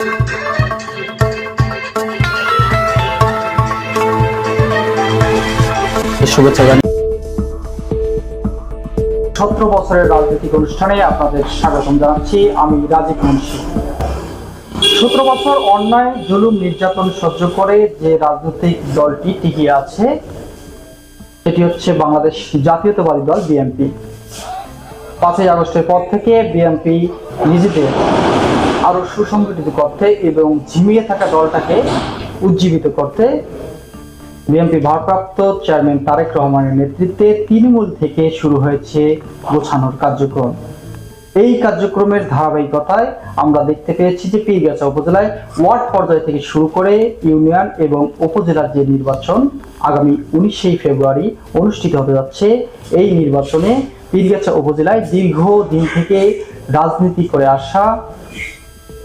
সতেরো বছরের রাজনৈতিক অনুষ্ঠানে আপনাদের স্বাগতম জানাচ্ছি। আমি রাজীব মুন্সি। সতেরো বছর অন্যায়, জুলুম, নির্যাতন সহ্য করে যে রাজনৈতিক দলটি টিকিয়ে আছে এটি হচ্ছে বাংলাদেশ জাতীয়তাবাদী দল বিএনপি। পাঁচই আগস্টের পর থেকে বিএনপি নিজেদের আরও সুসংগঠিত করতে এবং ঝিমিয়ে থাকা দলটাকে উজ্জীবিত করতে বিএনপি ভারপ্রাপ্ত চেয়ারম্যান তারেক রহমানের নেতৃত্বে তৃণমূল থেকে শুরু হয়েছে গোছানোর কার্যক্রম। এই কার্যক্রমের ধারাবাহিকতায় আমরা দেখতে পেয়েছি যে পীরগাছা উপজেলায় ওয়ার্ড পর্যায় থেকে শুরু করে ইউনিয়ন এবং উপজেলার যে নির্বাচন আগামী উনিশে ফেব্রুয়ারি অনুষ্ঠিত হতে যাচ্ছে। এই নির্বাচনে পীরগাছা উপজেলায় দীর্ঘ দিন থেকে রাজনীতি করে আসা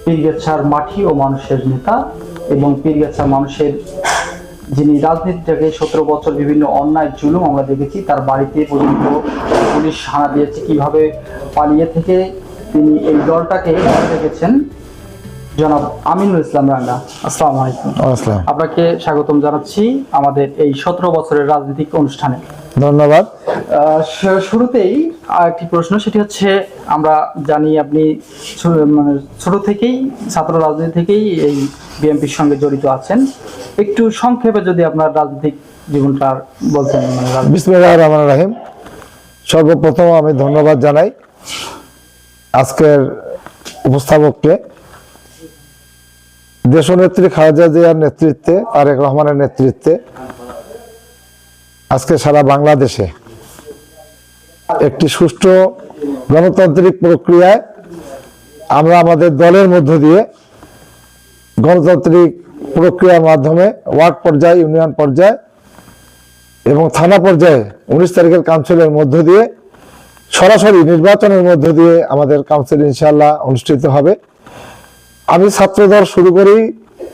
পীরগাছার মাটি ও মানুষের নেতা এবং পীরগাছা মানুষের যিনি রাজনীতিটাকে সতেরো বছর বিভিন্ন অন্যায় জুলুম আমরা দেখেছি তার বাড়িতে পর্যন্ত পুলিশ হানা দিয়েছে। কীভাবে পালিয়ে থেকে তিনি এই দলটাকে রেখেছেন? জনাব আমিনুল ইসলাম রাঙ্গা আসসালামু আলাইকুম। আপনাকে স্বাগতম জানাচ্ছি আমাদের এই সতেরো বছরের রাজনৈতিক অনুষ্ঠানে। ধন্যবাদ। শুরুতেই একটি প্রশ্ন সেটি হচ্ছে আমরা জানি আপনি মানে ছোট থেকেই ছাত্র রাজনীতি থেকেই এই বিএনপির সঙ্গে জড়িত আছেন। একটু সংক্ষেপে যদি আপনার রাজনৈতিক জীবনটা বলতেন মানে রহমান রাহিম। সর্বপ্রথম আমি ধন্যবাদ জানাই আজকের উপস্থাপককে। দেশনেত্রী খালেদা জিয়ার নেতৃত্বে তারেক রহমানের নেতৃত্বে আজকে সারা বাংলাদেশে একটি সুষ্ঠু গণতান্ত্রিক প্রক্রিয়ায় আমরা আমাদের দলের মধ্য দিয়ে গণতান্ত্রিক প্রক্রিয়ার মাধ্যমে ওয়ার্ড পর্যায়ে, ইউনিয়ন পর্যায়ে এবং থানা পর্যায়ে উনিশ তারিখের কাউন্সিলের মধ্য দিয়ে সরাসরি নির্বাচনের মধ্য দিয়ে আমাদের কাউন্সিল ইনশাল্লাহ অনুষ্ঠিত হবে। আমি ছাত্রদল শুরু করি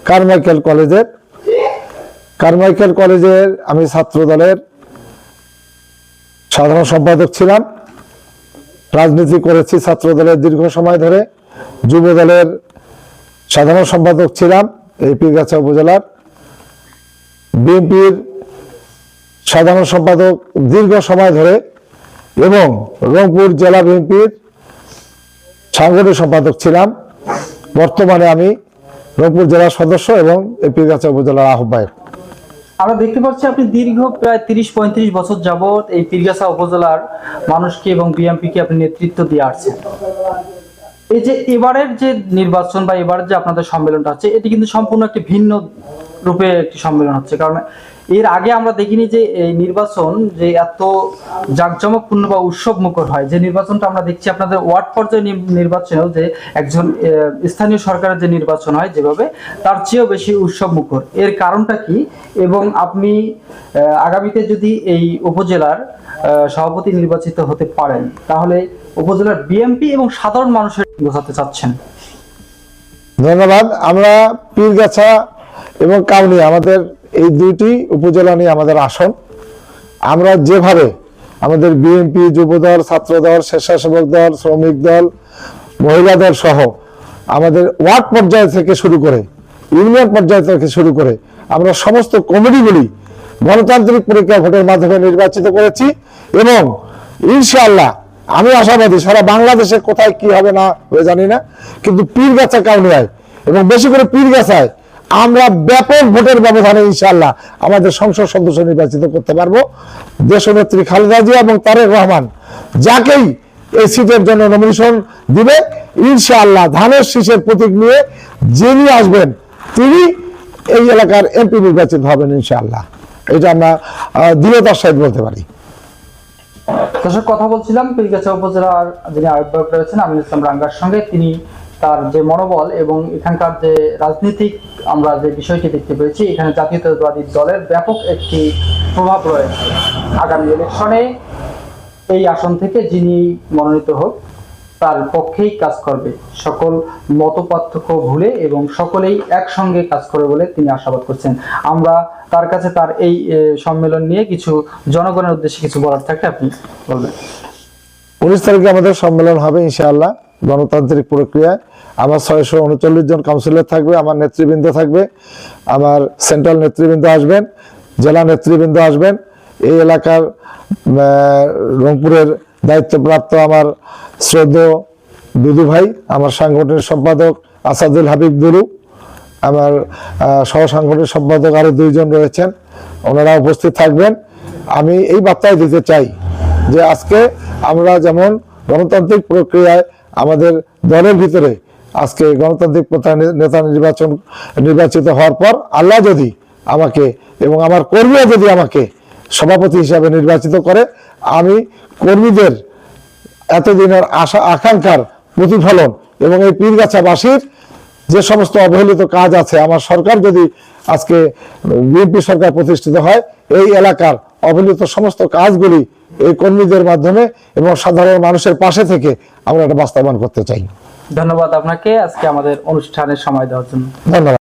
কারমাইকেল কলেজের। কারমাইকেল কলেজের আমি ছাত্রদলের সাধারণ সম্পাদক ছিলাম। রাজনীতি করেছি ছাত্রদলের দীর্ঘ সময় ধরে। যুব দলের সাধারণ সম্পাদক ছিলাম এই পীরগাছা উপজেলার। বিএনপির সাধারণ সম্পাদক দীর্ঘ সময় ধরে এবং রংপুর জেলা বিএনপির সাংগঠনিক সম্পাদক ছিলাম। বর্তমানে আমি রংপুর জেলার সদস্য এবং এই পীরগাছা উপজেলার আহ্বায়ক। আমরা দেখতে পাচ্ছি আপনি দীর্ঘ প্রায় তিরিশ, পঁয়ত্রিশ বছর যাবৎ এই পীরগাছা উপজেলার মানুষকে এবং বিএমপিকে আপনি নেতৃত্ব দিয়ে আসছেন। এই যে এবারের যে নির্বাচন বা এবারের যে আপনাদের সম্মেলনটা আছে এটি কিন্তু সম্পূর্ণ একটি ভিন্ন রূপে একটি সম্মেলন হচ্ছে। কারণ এর আগে আমরা দেখিনি যে এই নির্বাচন যে এত জাঁকজমকপূর্ণ বা উৎসব মুখর হয়, যে নির্বাচনটা আমরা দেখছি আপনাদের ওয়ার্ড পর্যায়ে নির্বাচনেও যে একজন স্থানীয় সরকারের যে নির্বাচন হয় যেভাবে, তার চেয়েও বেশি উৎসব মুখর এর কারণটা কি? এবং আপনি আগামীতে যদি এই উপজেলার সভাপতি নির্বাচিত হতে পারেন, তাহলে উপজেলার বিএমপি এবং সাধারণ মানুষের বোঝাতে চাচ্ছেন। ধন্যবাদ। আমরা পীরগাছা এবং কাউনি আমাদের এই দুইটি উপজেলা নিয়ে আমাদের আসন। আমরা যেভাবে আমাদের বিএনপি, যুবদল, ছাত্রদল, স্বেচ্ছাসেবক দল, শ্রমিক দল, মহিলা দল সহ আমাদের ওয়ার্ড পর্যায় থেকে শুরু করে, ইউনিয়ন পর্যায় থেকে শুরু করে আমরা সমস্ত কমিটিগুলি গণতান্ত্রিক পরীক্ষা ভোটের মাধ্যমে নির্বাচিত করেছি এবং ইনশাআল্লাহ আমি আশাবাদী সারা বাংলাদেশে কোথায় কি হবে না হয়ে জানি না, কিন্তু পীরগাছা কাউনিয়ায় এবং বেশি করে পীর পীরগাছায় আমরা ব্যাপক ভোটের ব্যবধানে ইনশাআল্লাহ আমাদের সংসদ সদস্য নির্বাচিত করতে পারব। দেশনেত্রী খালেদা জিয়া এবং তারেক রহমান যাকেই এই সিটের জন্য নমিনেশন দিবে, ইনশাআল্লাহ ধানের শীষের প্রতীক নিয়ে যিনি আসবেন, তিনি এই এলাকার এমপি নির্বাচিত হবেন ইনশাআল্লাহ। এটা আমরা দৃঢ়তার সহিত বলতে পারি। কথা বলছিলাম পীরগাছা উপজেলার যিনি আহ্বায়ক রয়েছেন আমিন ইসলাম রাঙ্গার সঙ্গে, তিনি তার যে মনোবল এবং এখানকার যে রাজনৈতিক আমরা যে বিষয়টি দেখতে পেয়েছি, এখানে জাতীয়তাবাদী দলের ব্যাপক একটি প্রভাব রয়েছে। আগামী ইলেকশনে এই আসন থেকে যিনি মনোনীত হোক, তার পক্ষেই কাজ করবে। সকল মত পার্থক্য ভুলে এবং সকলেই একসঙ্গে কাজ করে বলে তিনি আশাবাদ করছেন। আমরা তার কাছে তার এই সম্মেলন নিয়ে কিছু জনগণের উদ্দেশ্যে কিছু বলার থাকলে আপনি বলবেন। উনিশ তারিখে আমাদের সম্মেলন হবে ইনশাআল্লাহ। গণতান্ত্রিক প্রক্রিয়ায় আমার ছয়শো উনচল্লিশ জন কাউন্সিলর থাকবে, আমার নেতৃবৃন্দ থাকবে, আমার সেন্ট্রাল নেতৃবৃন্দ আসবেন, জেলা নেতৃবৃন্দ আসবেন। এই এলাকার রংপুরের দায়িত্বপ্রাপ্ত আমার শ্রদ্ধেয় দুদু ভাই, আমার সাংগঠনিক সম্পাদক আসাদুল হাবিব দুরু, আমার সহ সাংগঠনিক সম্পাদক আরও দুইজন রয়েছেন, ওনারা উপস্থিত থাকবেন। আমি এই বার্তায় দিতে চাই যে আজকে আমরা যেমন গণতান্ত্রিক প্রক্রিয়ায় আমাদের দলের ভিতরে আজকে গণতান্ত্রিক প্রথা- নেতা নির্বাচন নির্বাচিত হওয়ার পর আল্লাহ যদি আমাকে এবং আমার কর্মীরা যদি আমাকে সভাপতি হিসাবে নির্বাচিত করে, আমি কর্মীদের এতদিনের আশা, আকাঙ্ক্ষার প্রতিফলন এবং এই পীরগাছাবাসীর যে সমস্ত অবহেলিত কাজ আছে, আমার সরকার যদি আজকে বিএনপি সরকার প্রতিষ্ঠিত হয়, এই এলাকার অবহেলিত সমস্ত কাজগুলি এই কর্মীদের মাধ্যমে এবং সাধারণ মানুষের পাশে থেকে আমরা এটা বাস্তবায়ন করতে চাই। ধন্যবাদ আপনাকে। আজকে আমাদের অনুষ্ঠানের সময় দেওয়ার জন্য। ধন্যবাদ।